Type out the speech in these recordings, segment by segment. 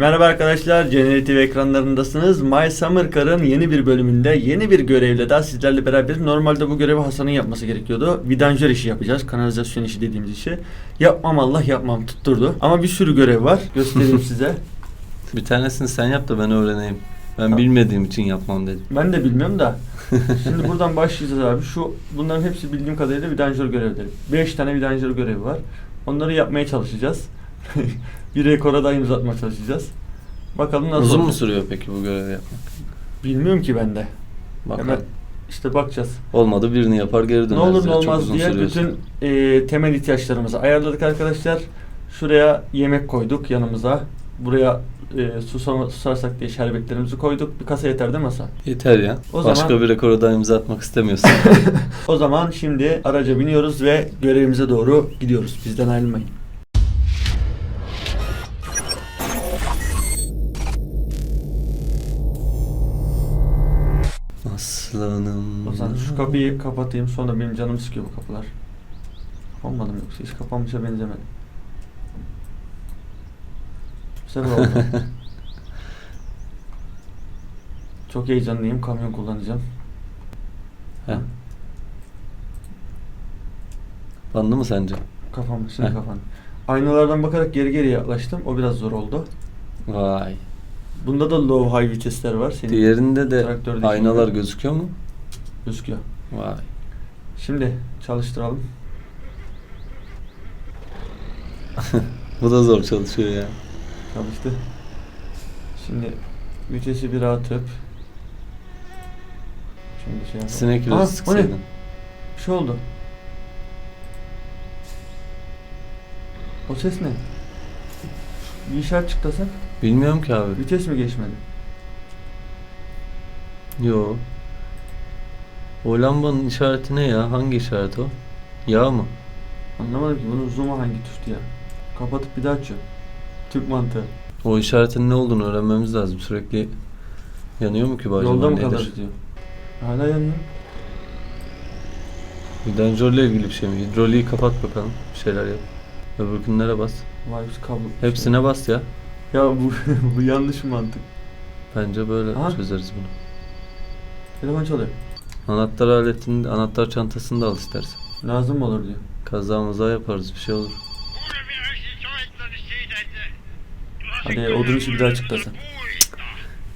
Merhaba arkadaşlar, Generative ekranlarındasınız. My Summer Car'ın yeni bir bölümünde yeni bir görevle daha sizlerle beraber normalde bu görevi Hasan'ın yapması gerekiyordu. Vidanjör işi yapacağız, kanalizasyon işi dediğimiz işi. Yapmam Allah yapmam tutturdu. Ama bir sürü görev var, göstereyim size. Bir tanesini sen yap da ben öğreneyim. Ben bilmediğim için yapmam dedim. Ben de bilmiyorum da. Şimdi buradan başlayacağız abi. Şu bunların hepsi bildiğim kadarıyla vidanjör görevleri. 5 tane vidanjör görevi var. Onları yapmaya çalışacağız. Bir rekora da imza atmaya çalışacağız. Bakalım nasıl Uzun mu olacak. sürüyor peki bu görevi yapmak? Bilmiyorum ki ben de. Bakalım. Hemen işte bakacağız. Olmadı birini yapar geri döneriz. Ne olur ne ya, çok olmaz uzun diye sürüyorsa. bütün e, temel ihtiyaçlarımızı ayarladık arkadaşlar. Şuraya yemek koyduk yanımıza. Buraya e, susama, susarsak diye şerbetlerimizi koyduk. Bir kasa yeter değil mi Hasan? Yeter ya. O Başka zaman- bir rekora da imza atmak istemiyorsan. O zaman şimdi araca biniyoruz ve görevimize doğru gidiyoruz. Bizden ayrılmayın. Aslanım. O zaman şu kapıyı kapatayım. Sonra benim canım sıkıyor bu kapılar. Mı yoksa hiç kapanmışa benzemedi. Bu sefer oldu. Çok heyecanlıyım. Kamyon kullanacağım. He. Bandı mı sence? Kafam şimdi Heh. kafam. Aynalardan bakarak geri geri yaklaştım. O biraz zor oldu. Vay. Bunda da low high vitesler var. Senin Diğerinde de traktördeki aynalar gibi gözüküyor mu? gözüküyor. Vay. Şimdi çalıştıralım. Bu da zor çalışıyor ya. Çalıştı. Şimdi vitesi bir atıp Şimdi şey yapalım. Sinek Aa, sıksaydın. Bir şey oldu. O ses ne? Bir işaret çıktı Hasan. Bilmiyorum ki abi. Vites mi geçmedi? Yo. O lambanın işareti ne ya? Hangi işaret o? Yağ mı? Anlamadım ki bunun zoom'u hangi tuştu ya? Kapatıp bir daha açıyor. Türk mantığı. O işaretin ne olduğunu öğrenmemiz lazım. Sürekli yanıyor mu ki bu acaba? Yolda mı nedir? kadar gidiyor? Hala yanıyor. Vidanjörle ilgili bir şey mi? Hidroliği kapat bakalım. Bir şeyler yap. Öbürkünlere bas. Vay biz kablo. Hepsine bas ya. Ya bu bu yanlış mantık. Bence böyle Aha. çözeriz bunu. Telefon çalıyor. Anahtar aletini, anahtar çantasını da al istersen. Lazım mı olur diyor. Kaza maza yaparız bir şey olur. Hadi odun işi bir daha çıktasın.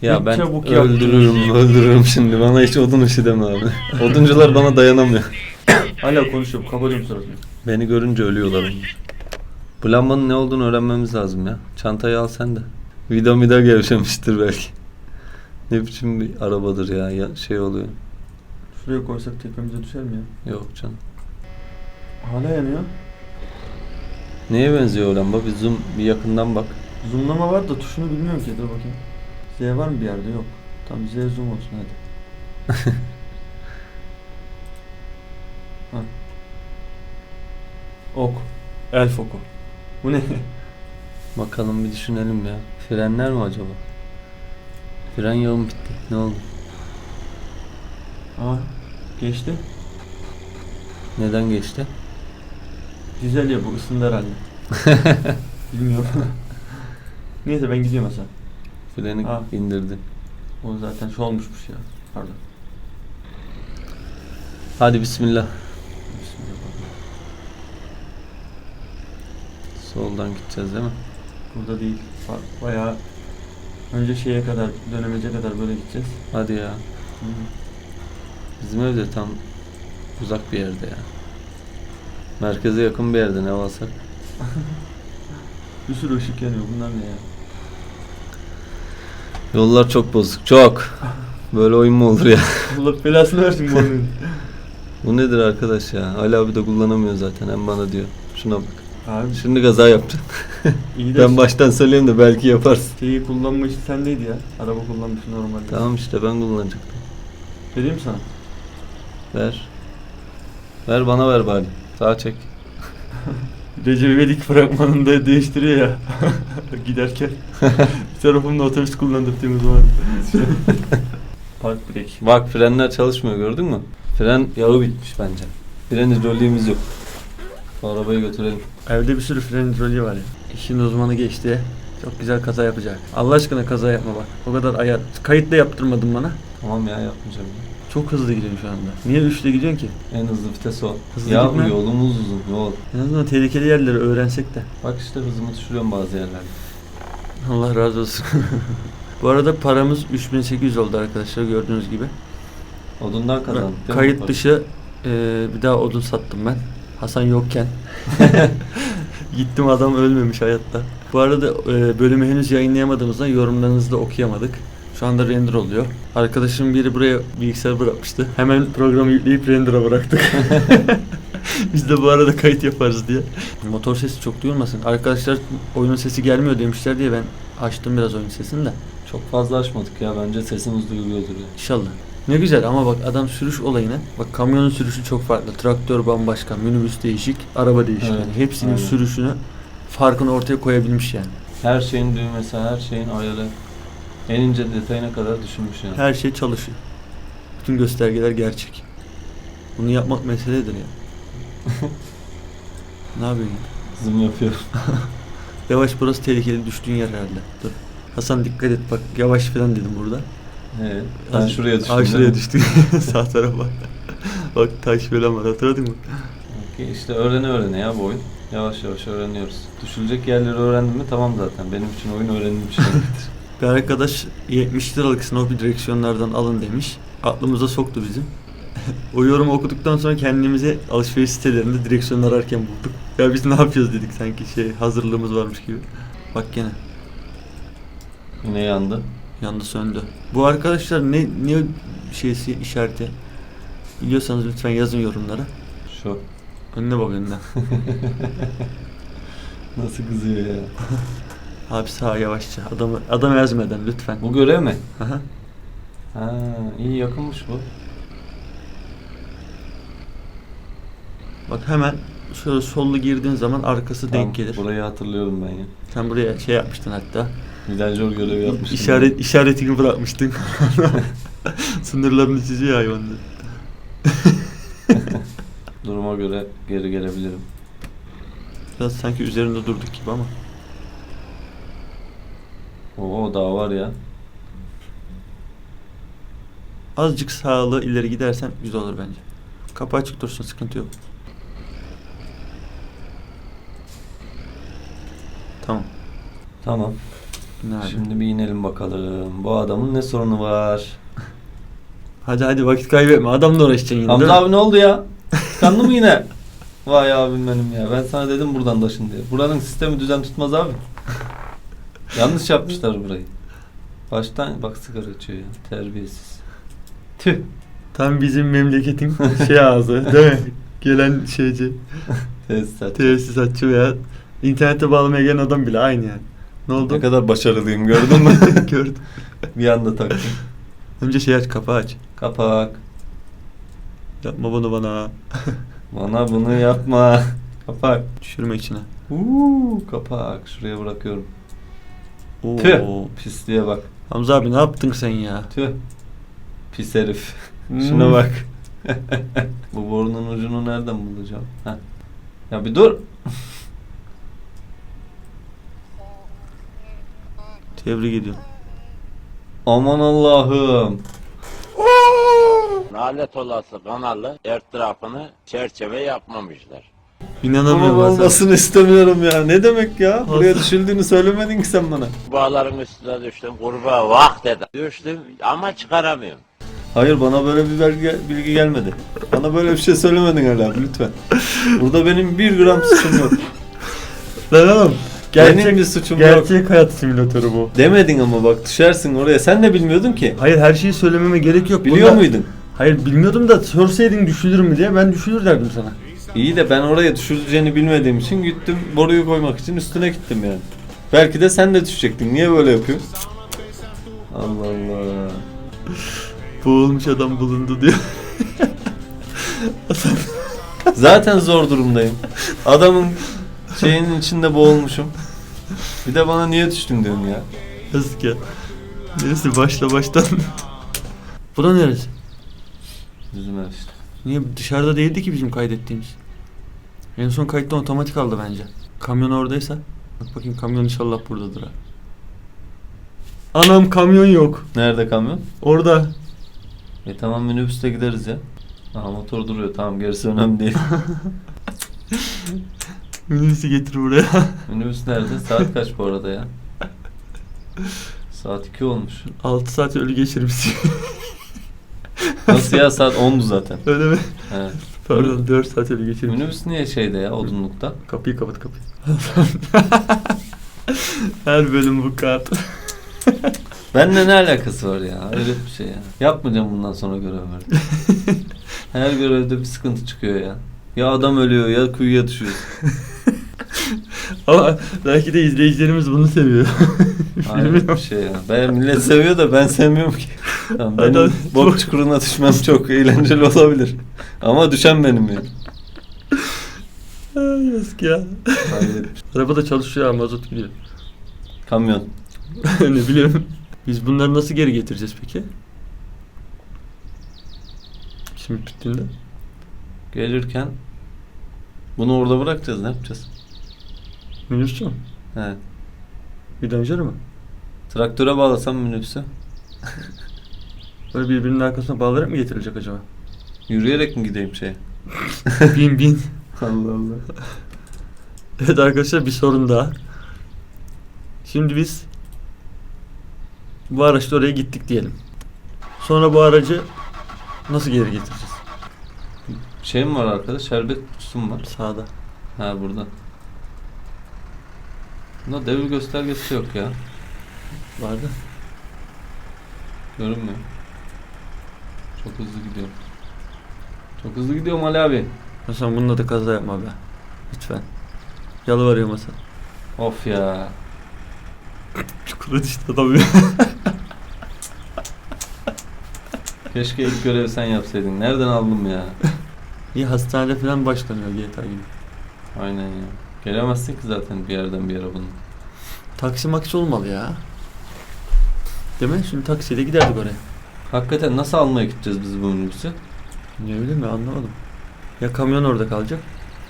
Ya Ne ben çabuk yaptın. öldürürüm, öldürürüm şimdi. Bana hiç odun işi deme abi. Oduncular bana dayanamıyor. Hala konuşuyorum. Kapatıyorum sırasını. Beni görünce ölüyorlar onlar. Bu lambanın ne olduğunu öğrenmemiz lazım ya. Çantayı al sen de. Vida mida gevşemiştir belki. Ne biçim bir arabadır ya, ya şey oluyor. Şuraya koysak tepemize düşer mi ya? Yok canım. Hala yanıyor. Neye benziyor o lamba? Bir zoom, bir yakından bak. Zoomlama var da tuşunu bilmiyorum ki. Dur bakayım. Z var mı bir yerde? Yok. Tamam Z zoom olsun hadi. ha. Ok. Elf oku. Bu ne? Bakalım bir düşünelim ya. Frenler mi acaba? Fren yağım bitti. Ne oldu? Aa geçti. Neden geçti? Güzel ya bu ısındı herhalde. Bilmiyorum. Neyse ben gidiyorum Hasan. Freni Ha. indirdi. O zaten şu olmuşmuş ya. Pardon. Hadi. Bismillah. Soldan gideceğiz değil mi? Burada değil. Ba- Bayağı önce şeye kadar, dönemece kadar böyle gideceğiz. Hadi ya. Hı. Bizim ev de tam uzak bir yerde ya. Merkeze yakın bir yerde ne varsa. Bir sürü ışık yanıyor. Bunlar ne ya? Yollar çok bozuk. Çok. Böyle oyun mu olur ya? Allah belasını versin bu oyunun. Bu nedir arkadaş ya? Ali abi de kullanamıyor zaten. Hem bana diyor. Şuna bak. Abi Şimdi kaza yapacaksın. iyi de ben baştan söyleyeyim de belki yaparsın. şeyi kullanma işi sendeydi ya. Araba kullanmışsın normalde. Tamam işte ben kullanacaktım. Vereyim sana. Ver. Ver bana ver bari. Sağa çek. Recep İvedik fragmanında değiştiriyor ya. Giderken. bir tarafımda otobüs kullandırdığımız var. Park break. Bak frenler çalışmıyor gördün mü? Fren yağı bitmiş bence. Fren hidroliğimiz yok. Arabayı götürelim. Evde bir sürü fren hidroliği var ya. İşin uzmanı geçti. Çok güzel kaza yapacak. Allah aşkına kaza yapma bak. O kadar ayar. Kayıt da yaptırmadın bana. Tamam ya yapmayacağım ya. Çok hızlı gidiyorsun şu anda. Niye 3'te gidiyorsun ki? En hızlı vites o. Hızlı ya gitme. yolumuz uzun yol. En azından tehlikeli yerleri öğrensek de. Bak işte hızımı düşürüyorum bazı yerlerde. Allah razı olsun. Bu arada paramız 3800 oldu arkadaşlar gördüğünüz gibi. Odundan kazandık. değil mi? kayıt dışı e, bir daha odun sattım ben. Hasan yokken. Gittim adam ölmemiş hayatta. Bu arada e, bölümü henüz yayınlayamadığımızdan yorumlarınızı da okuyamadık. Şu anda render oluyor. Arkadaşım biri buraya bilgisayar bırakmıştı. Hemen programı yükleyip render'a bıraktık. Biz de bu arada kayıt yaparız diye. Motor sesi çok duyulmasın. Arkadaşlar oyunun sesi gelmiyor demişler diye ben açtım biraz oyun sesini de. Çok fazla açmadık ya bence sesimiz duyuluyordur ya. İnşallah. Ne güzel ama bak adam sürüş olayına bak kamyonun sürüşü çok farklı. Traktör bambaşka, minibüs değişik, araba değişik. Evet, Yani hepsinin aynen. sürüşünü farkını ortaya koyabilmiş yani. Her şeyin düğmesi, her şeyin ayarı. En ince detayına kadar düşünmüş yani. Her şey çalışıyor. Bütün göstergeler gerçek. Bunu yapmak meseledir ya. ne yapıyorsun? ya? Zoom yapıyor. Yavaş burası tehlikeli düştüğün yer herhalde. Dur. Hasan dikkat et bak yavaş falan dedim burada. Evet. Ben şuraya düştüm. Değil şuraya mi? düştük. Sağ tarafa bak. bak taş falan var hatırladın mı? Okey, İşte öğrene öğrene ya bu oyun. Yavaş yavaş öğreniyoruz. Düşülecek yerleri öğrendim mi tamam zaten. Benim için oyun öğrenilmiş demektir. Bir arkadaş 70 liralık Snoopy direksiyonlardan alın demiş. Aklımıza soktu bizim. o yorumu okuduktan sonra kendimizi alışveriş sitelerinde direksiyon ararken bulduk. Ya biz ne yapıyoruz dedik sanki şey hazırlığımız varmış gibi. Bak gene Yine yandı. Yandı söndü. Bu arkadaşlar ne ne şeysi işareti biliyorsanız lütfen yazın yorumlara. Şu. Önüne bak önüne. Nasıl kızıyor ya. Abi sağa yavaşça. Adamı adam ezmeden lütfen. Bu görev mi? Aha. Ha, iyi yakınmış bu. Bak hemen şöyle sollu girdiğin zaman arkası Tamam, denk gelir. Burayı hatırlıyorum ben ya. Sen buraya şey yapmıştın hatta. Vidanjör görevi yapmıştım. İşaret işaretini bırakmıştın. Sınırlarını çiziyor hayvanlar. Duruma göre geri gelebilirim. Biraz sanki üzerinde durduk gibi ama. Oo daha var ya. Azıcık sağlı ileri gidersen güzel olur bence. Kapı açık dursun sıkıntı yok. Tamam. Tamam. Ne hadi. Şimdi bir inelim bakalım. Bu adamın ne sorunu var? Hadi hadi vakit kaybetme. Adamla uğraşacaksın yine. Hamza abi ne oldu ya? Tıkandı mı yine? Vay abim benim ya. Ben sana dedim buradan taşın diye. Buranın sistemi düzen tutmaz abi. Yanlış yapmışlar burayı. Baştan bak sigara içiyor ya. Terbiyesiz. Tüh. Tam bizim memleketin şey ağzı değil mi? Gelen şeyci, Tesisat. tesisatçı veya internete bağlamaya gelen adam bile aynı yani. Ne oldu? Ne kadar başarılıyım gördün mü? Gördüm. bir anda taktım. Önce şey aç, kapağı aç. Kapak. Yapma bunu bana. Bana bunu yapma. Kapak. Düşürme içine. Uuu kapak. Şuraya bırakıyorum. Oo. Tüh. Pisliğe bak. Hamza abi ne yaptın sen ya? Tüh. Pis herif. Hmm. Şuna bak. Bu borunun ucunu nereden bulacağım? Heh. Ya bir dur. Tebrik ediyorum. Aman Allah'ım. Nalet olası kanalı etrafını çerçeve yapmamışlar. İnanamıyorum Bunun Hasan. olmasını istemiyorum ya. Ne demek ya? Buraya düşüldüğünü söylemedin ki sen bana. Bağların üstüne düştüm, kurbağa vah dedi. Düştüm ama çıkaramıyorum. Hayır bana böyle bir bilgi, bilgi gelmedi. Bana böyle bir şey söylemedin herhalde abi lütfen. Burada benim bir gram suçum yok. Lan oğlum. Benim Gerçek, bir suçum yok. gerçek hayat simülatörü bu. Demedin ama bak düşersin oraya. Sen de bilmiyordun ki. Hayır her şeyi söylememe gerek yok. Biliyor Bunda- muydun? Hayır bilmiyordum da sorsaydın düşülür mü diye ben düşülür derdim sana. İyi de ben oraya düşüreceğini bilmediğim için gittim boruyu koymak için üstüne gittim yani. Belki de sen de düşecektin. Niye böyle yapıyorsun? Allah Allah. Boğulmuş adam bulundu diyor. Zaten zor durumdayım. Adamın şeyinin içinde boğulmuşum. Bir de bana niye düştün diyorsun ya. Yazık ya. Neyse başla baştan. Bu da neresi? Üzüm her işte. Niye dışarıda değildi ki bizim kaydettiğimiz? En son kayıtta otomatik aldı bence. Kamyon oradaysa. Bak bakayım kamyon inşallah buradadır ha. Anam kamyon yok. Nerede kamyon? Orada. E tamam minibüste gideriz ya. Aha motor duruyor tamam gerisi önemli değil. Minibüsü getir buraya. Minibüs nerede? Saat kaç bu arada ya? Saat 2 olmuş. 6 saat ölü geçirmişsin. Nasıl ya saat 10'du zaten. Öyle mi? He. Pardon 4 saat ölü geçirmişsin. Minibüs niye şeyde ya odunlukta? Kapıyı kapat kapıyı. Her bölüm bu kart. Benimle ne alakası var ya? Öyle bir şey ya. Yapmayacağım bundan sonra görevleri. Her görevde bir sıkıntı çıkıyor ya. Ya adam ölüyor ya kuyuya düşüyor. Ama belki de izleyicilerimiz bunu seviyor. Hayret bir şey ya. Ben millet seviyor da ben sevmiyorum ki. Tamam, benim Adam- bok çukuruna düşmem çok eğlenceli olabilir. Ama düşen benim yani. Yazık ya. Hayret. Araba da çalışıyor ama mazot gidiyor. Kamyon. ne bileyim. Biz bunları nasıl geri getireceğiz peki? Şimdi bittiğinde. Gelirken bunu orada bırakacağız ne yapacağız? Minibüsçü mü? He. Vidanjör mı? Traktöre bağlasam minibüsü. Böyle birbirinin arkasına bağlayarak mı getirilecek acaba? Yürüyerek mi gideyim şeye? bin bin. Allah Allah. Evet arkadaşlar bir sorun daha. Şimdi biz bu araçla oraya gittik diyelim. Sonra bu aracı nasıl geri getireceğiz? Şey mi var arkada? Şerbet kutusu mu var? Sağda. Ha burada. Bunda devir göstergesi yok ya. Vardı. Görünmüyor. Çok hızlı gidiyorum. Çok hızlı gidiyorum Ali abi. Hasan bununla da kaza yapma be. Lütfen. Yalvarıyorum Hasan. Of ya. Çukura düştü adam ya. Keşke ilk görevi sen yapsaydın. Nereden aldım ya? İyi hastanede falan başlanıyor GTA gibi. Aynen ya. Gelemezsin ki zaten bir yerden bir yere bunun. Taksi maksi olmalı ya. Değil mi? Şimdi taksiyle giderdik oraya. Hakikaten nasıl almaya gideceğiz biz bu minibüsü? Ne bileyim ben anlamadım. Ya kamyon orada kalacak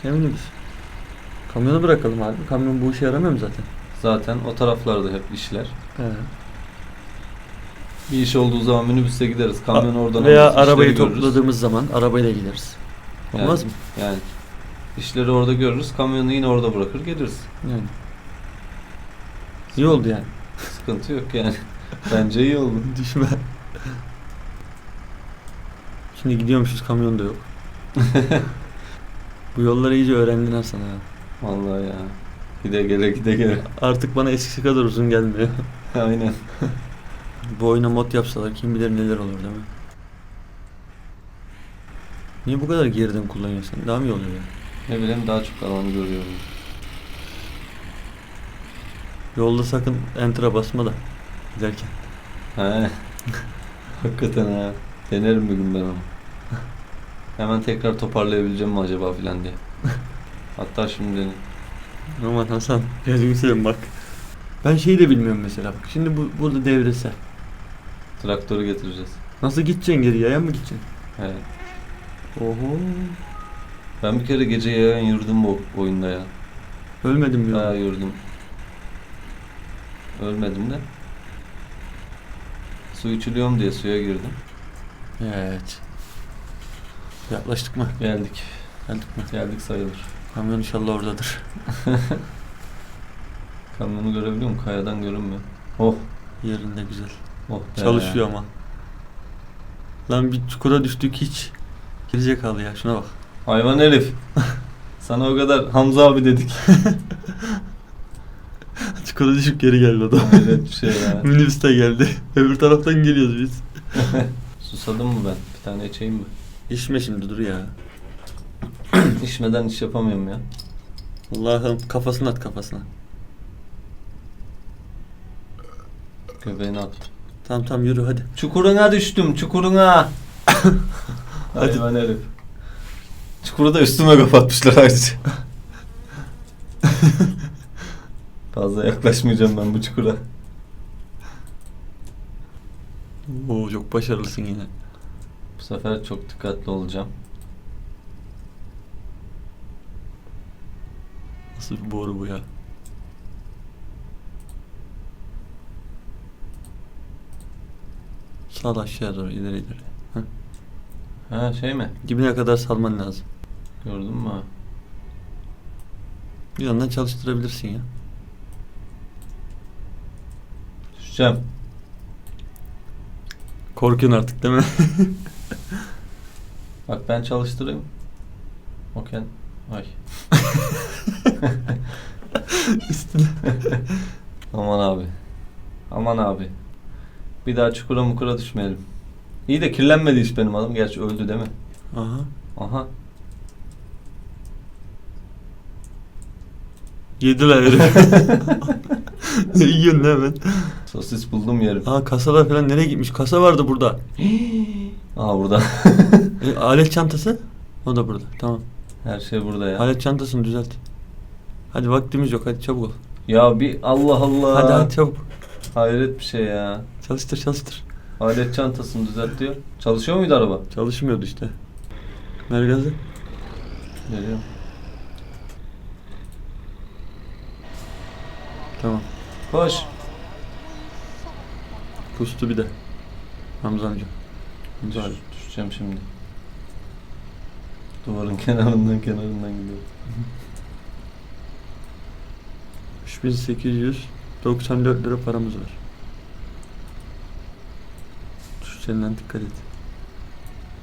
ya minibüs. Kamyonu bırakalım abi. Kamyon bu işe yaramıyor mu zaten? Zaten o taraflarda hep işler. He. Bir iş olduğu zaman minibüse gideriz. Kamyon oradan Veya alırız, arabayı işleri görürüz. topladığımız zaman arabayla gideriz. Olmaz mı? Yani işleri orada görürüz. Kamyonu yine orada bırakır geliriz. Yani. İyi oldu yani. Sıkıntı yok yani. Bence iyi oldu. Düşme. Şimdi gidiyormuşuz kamyon da yok. Bu yolları iyice öğrendin Hasan ha. Vallahi ya. Gide gele gide gele. Artık bana eskisi kadar uzun gelmiyor. Aynen. Bu oyuna mod yapsalar kim bilir neler olur değil mi? Niye bu kadar geriden kullanıyorsun? Daha mı iyi oluyor ya? Ne bileyim daha çok alanı görüyorum. Yolda sakın enter'a basma da giderken. He. Hakikaten ha. Denerim bir gün ben onu. Hemen tekrar toparlayabileceğim mi acaba filan diye. Hatta şimdi deneyim. Aman Hasan gözünü seveyim bak. Ben şeyi de bilmiyorum mesela bak. Şimdi bu burada devrese. Traktörü getireceğiz. Nasıl gideceksin geri yaya mı gideceksin? He. Oho. Ben bir kere gece yayan yürüdüm bu oyunda ya. Ölmedim diyor. Bayağı yürüdüm. Ölmedim de. Su içiliyorum diye suya girdim. Evet. Yaklaştık mı? Geldik. Geldik mi? Geldik sayılır. Kamyon inşallah oradadır. Kamyonu görebiliyor musun? Kayadan görünmüyor. Oh. Yerinde güzel. Oh be. Çalışıyor ama. Lan bir çukura düştük hiç. Gerizekalı ya şuna bak. Hayvan herif. Sana o kadar Hamza abi dedik. Çukura düşüp geri geldi adam. Hayret bir şey ya. Minibüs de geldi. Öbür taraftan geliyoruz biz. Susadım mı ben? Bir tane içeyim mi? İşme şimdi dur ya. İçmeden iş yapamıyorum ya. Allah'ım kafasına at kafasına. Göbeğini attım. Tamam tamam yürü hadi. Çukuruna düştüm, çukuruna. Hadi. Hayvan herif. Çukuru da üstüme kapatmışlar ayrıca. Fazla yaklaşmayacağım ben bu çukura. Oo çok başarılısın yine. Bu sefer çok dikkatli olacağım. Nasıl bir boru bu ya? Sağ aşağıya doğru ileri ileri. Heh. Ha şey mi? Dibine kadar salman lazım. Gördün mü? Bir yandan çalıştırabilirsin ya. Düşeceğim. Korkuyorsun artık değil mi? Bak ben çalıştırayım. Okey. Ay. Üstüne. Aman abi. Aman abi. Bir daha çukura mukura düşmeyelim. İyi de kirlenmedi hiç benim adam. Gerçi öldü değil mi? Aha. Aha. Yediler herif. ne yiyorsun hemen? Sosis buldum yerim. Aa kasalar falan nereye gitmiş? Kasa vardı burada. Aa burada. E, alet çantası? O da burada. Tamam. Her şey burada ya. Alet çantasını düzelt. Hadi vaktimiz yok. Hadi çabuk ol. Ya bir Allah Allah. Hadi hadi çabuk. Hayret bir şey ya. Çalıştır çalıştır. Alet çantasını düzelt diyor. Çalışıyor muydu araba? Çalışmıyordu işte. Ver gazı. Tamam. Koş. Kustu bir de. Hamza amca. Hamza abi. Düş- düşeceğim şimdi. Duvarın kenarından kenarından gidiyor. 3894 lira paramız var. Düşeceğinden dikkat et.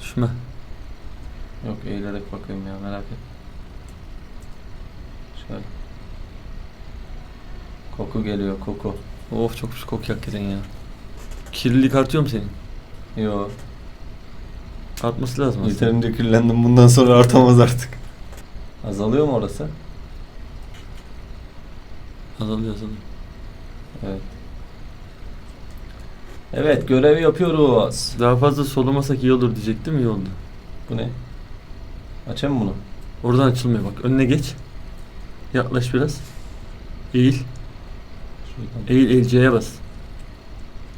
Düşme. Yok eğilerek bakayım ya merak et. Şöyle. Koku geliyor koku. Of çok pis kokuyor hakikaten ya. Kirlilik artıyor mu senin? Yo. Artması lazım aslında. Yeterince kirlendim bundan sonra artamaz artık. Azalıyor mu orası? Azalıyor azalıyor. Evet. Evet görevi yapıyoruz. Daha fazla solumasak iyi olur diyecektim iyi oldu. Bu ne? Açayım mı bunu? Oradan açılmıyor bak. Önüne geç. Yaklaş biraz. Eğil. Eğil eğil C'ye bas.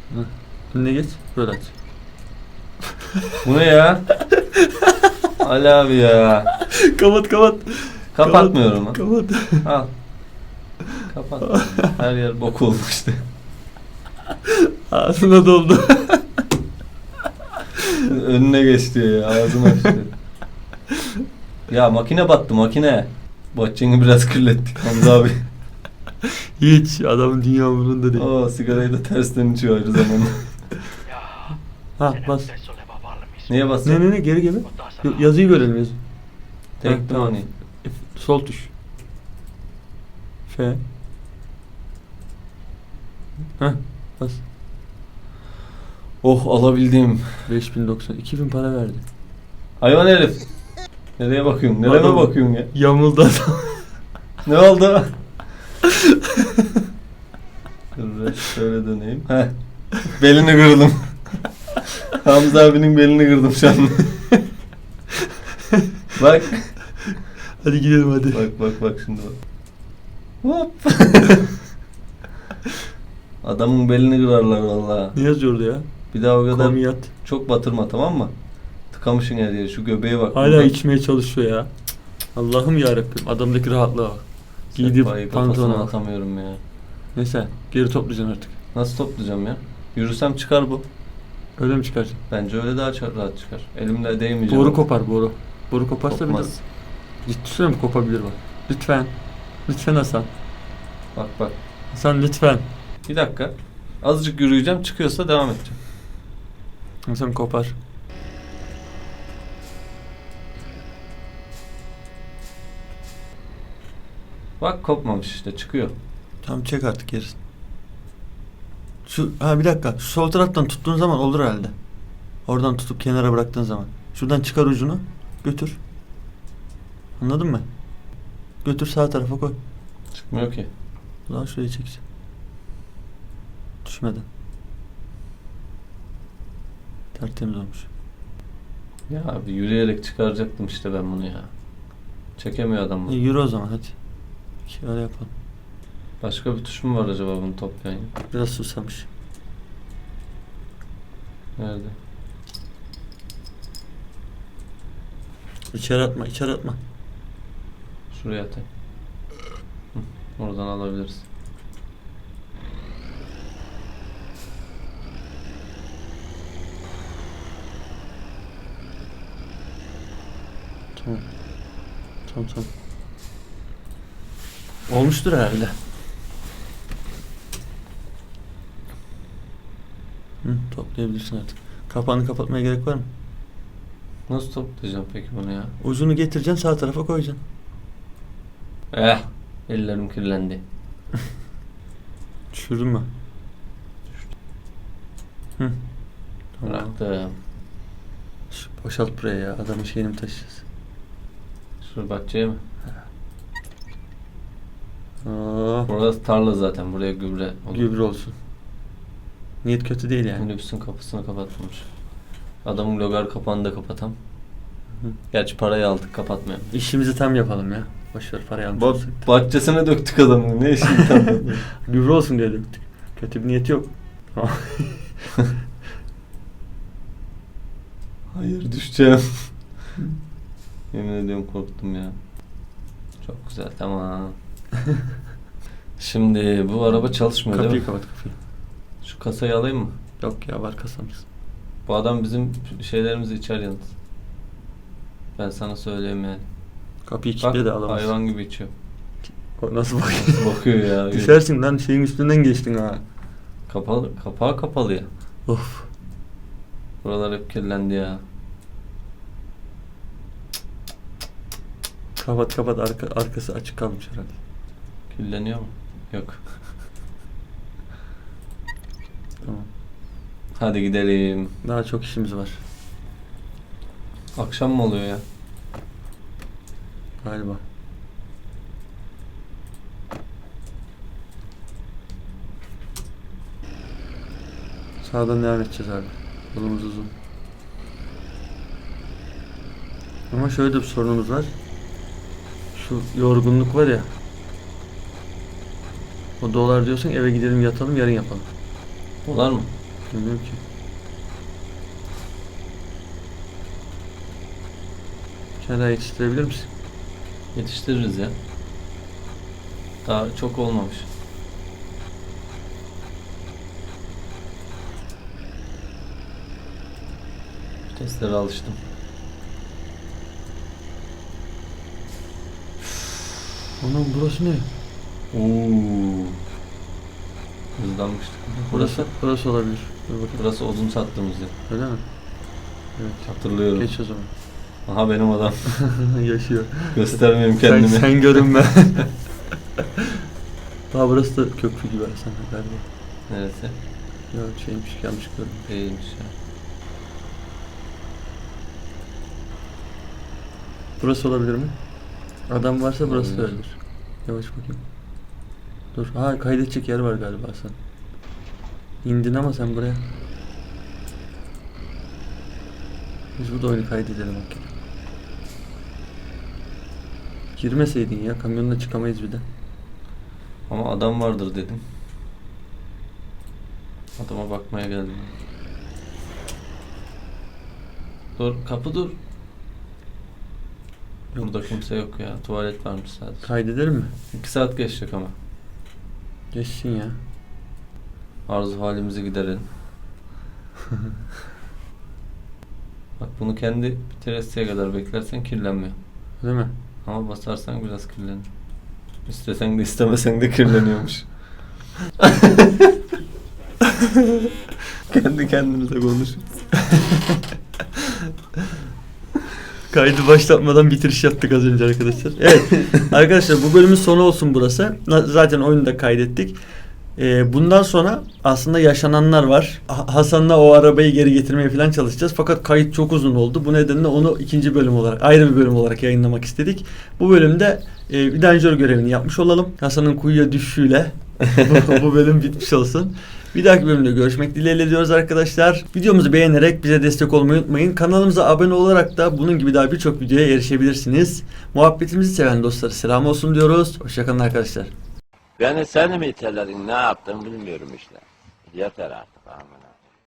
Heh. Önüne geç. Böyle aç. Bu ne ya? Ali abi ya. kapat kapat. Kapatmıyorum ha. Kapat. Al. Kapat. Her yer bok oldu işte. Ağzına doldu. Önüne geç diyor ya. Ağzını aç diyor. Ya makine battı makine. Bahçeni biraz kirlettik Hamza abi. Hiç adamın dünya umurunda değil. Oo sigarayı da tersten içiyor ayrı zamanda. Ha bas. Neye Ne basıyor? ne ne geri geri. Yo- Yazıyı görelim yazı. Tek Ha, tamam. money. F- Sol tuş. F. Heh bas. Oh alabildim. 5090. 2000 para verdi. Hayvan herif. Nereye bakıyorsun? Nereye Adam- bakıyorsun ya? Yamuldu adam. Ne oldu? Dur şöyle döneyim. Heh. Belini kırdım. Hamza abinin belini kırdım şu an. bak. Hadi gidelim hadi. Bak bak bak şimdi bak. Hop. Adamın belini kırarlar vallahi. Ne yazıyordu ya? Bir daha o kadar Komiyat. çok batırma tamam mı? Tıkamışın her yeri. Şu göbeğe bak. Hala Buradan- içmeye çalışıyor ya. Allah'ım ya Rabbim. Adamdaki rahatlığa bak. Giydiği bak. atamıyorum ya. Neyse geri toplayacaksın artık. Nasıl toplayacağım ya? Yürüsem çıkar bu. Öyle mi çıkaracaksın? Bence öyle daha ça- rahat çıkar. Elimle değmeyeceğim. Boru kopar boru. Boru koparsa bir de Kopmaz. ciddi söylüyorum kopabilir bak. Lütfen. Lütfen Hasan. Bak bak. Hasan lütfen. Bir dakika. Azıcık yürüyeceğim. Çıkıyorsa devam edeceğim. Hasan kopar. Bak kopmamış işte çıkıyor. Tamam çek artık gerisini. Şu ha bir dakika. Şu sol taraftan tuttuğun zaman olur herhalde. Oradan tutup kenara bıraktığın zaman. Şuradan çıkar ucunu. Götür. Anladın mı? Götür sağ tarafa koy. Çıkmıyor ki. Zaman şuraya çekeceğim. Düşmeden. Tertemiz olmuş. Ya abi yürüyerek çıkaracaktım işte ben bunu ya. Çekemiyor adam E, bunu. yürü o zaman hadi. Şöyle yapalım. Başka bir tuş mu var acaba bunu toplayan? Biraz susamış. Nerede? İçeri atma, içeri atma. Şuraya atayım. Oradan alabiliriz. Tamam. Tamam tamam. Olmuştur herhalde. Hı, toplayabilirsin artık. Kapağını kapatmaya gerek var mı? Nasıl toplayacağım peki bunu ya? Ucunu getireceksin sağ tarafa koyacaksın. Eh. Ellerim kirlendi. Düşürdün mü? Hı. Tamam. Bıraktım. Şu, boşalt buraya ya. Adamın şeyini mi taşıyacağız? Şu bahçeye mi? Aa, Burası tarla zaten. Buraya gübre olur. gübre olsun. Niyet kötü değil yani. Minibüsün kapısını kapatmamış. Adamın logar kapağını da kapatam. Hı. Gerçi parayı aldık kapatmayalım. İşimizi tam yapalım ya. Boşver parayı Bak olsak. bahçesine döktük adamı. Ne işin tam. Gübre olsun diye döktük. Kötü bir niyet yok. Hayır düşeceğim. Yemin ediyorum korktum ya. Çok güzel tamam. Şimdi bu araba çalışmıyor değil kapıyı mi? kapat kapıyı. Şu kasayı alayım mı? Yok ya var kasamız. Bu adam bizim şeylerimizi içer yalnız. Ben sana söyleyeyim yani. Kapıyı Bak kilitle de alamaz. hayvan gibi içiyor. O Nasıl bakıyor? Bakıyor ya. Düşersin lan şeyin üstünden geçtin ha. Kapalı, kapağı kapalı ya. Of. Buralar hep kirlendi ya. Kapat kapat arka, arkası açık kalmış herhalde. Kirleniyor mu? Yok. Tamam. Hadi gidelim. Daha çok işimiz var Akşam mı oluyor ya? galiba. Sağdan devam edeceğiz abi. Yolumuz uzun. Ama şöyle de bir sorunumuz var. Şu yorgunluk var ya. O dolar diyorsan eve gidelim yatalım yarın yapalım. Olar mı? Bilmiyorum ki. Daha yetiştirebilir misin? Yetiştiririz ya. Daha çok olmamış. Testlere alıştım. Anam burası ne? Oo. Hızlanmıştık. Burası? Burası olabilir. Dur bakayım. Burası odun sattığımız yer. Öyle mi? Evet. Hatırlıyorum. Geç o zaman. Aha benim adam. Yaşıyor. Göstermeyeyim Sen, kendimi. sen görünme. Daha burası da köprü gibi aslında galiba. Neresi? Ya şeymiş yanlış gördüm. Değilmiş ya. Burası olabilir mi? Adam varsa burası Olabilir. Yavaş bakayım. Dur. Ha kaydedecek yer var galiba sen. İndin ama sen buraya. Biz bu da oyunu kaydedelim hakikaten. Girmeseydin ya kamyonla çıkamayız bir de. Ama adam vardır dedim. Adama bakmaya geldim. Dur kapı dur. Burada Yokmuş. kimse yok ya. Tuvalet varmış sadece. Kaydedelim mi? İki saat geçecek ama. Geçsin ya. Arzu halimizi giderelim. Bak bunu kendi bitiresiye kadar beklersen kirlenmiyor. Değil mi? Ama basarsan biraz kirlenir. İstesen de istemesen de kirleniyormuş. kendi kendinize konuşun. Kaydı başlatmadan bitiriş yaptık az önce arkadaşlar. Evet arkadaşlar bu bölümün sonu olsun burası. Zaten oyunu da kaydettik. Ee, bundan sonra aslında yaşananlar var. Ha- Hasan'la o arabayı geri getirmeye falan çalışacağız. Fakat kayıt çok uzun oldu. Bu nedenle onu ikinci bölüm olarak ayrı bir bölüm olarak yayınlamak istedik. Bu bölümde e, vidanjör görevini yapmış olalım. Hasan'ın kuyuya düşüşüyle bu, bu bölüm bitmiş olsun. Bir dahaki bölümde görüşmek dileğiyle diyoruz arkadaşlar. Videomuzu beğenerek bize destek olmayı unutmayın. Kanalımıza abone olarak da bunun gibi daha birçok videoya erişebilirsiniz. Muhabbetimizi seven dostlara selam olsun diyoruz. Hoşçakalın arkadaşlar. Beni seni mi iteledin ne yaptın bilmiyorum işte. Yeter artık.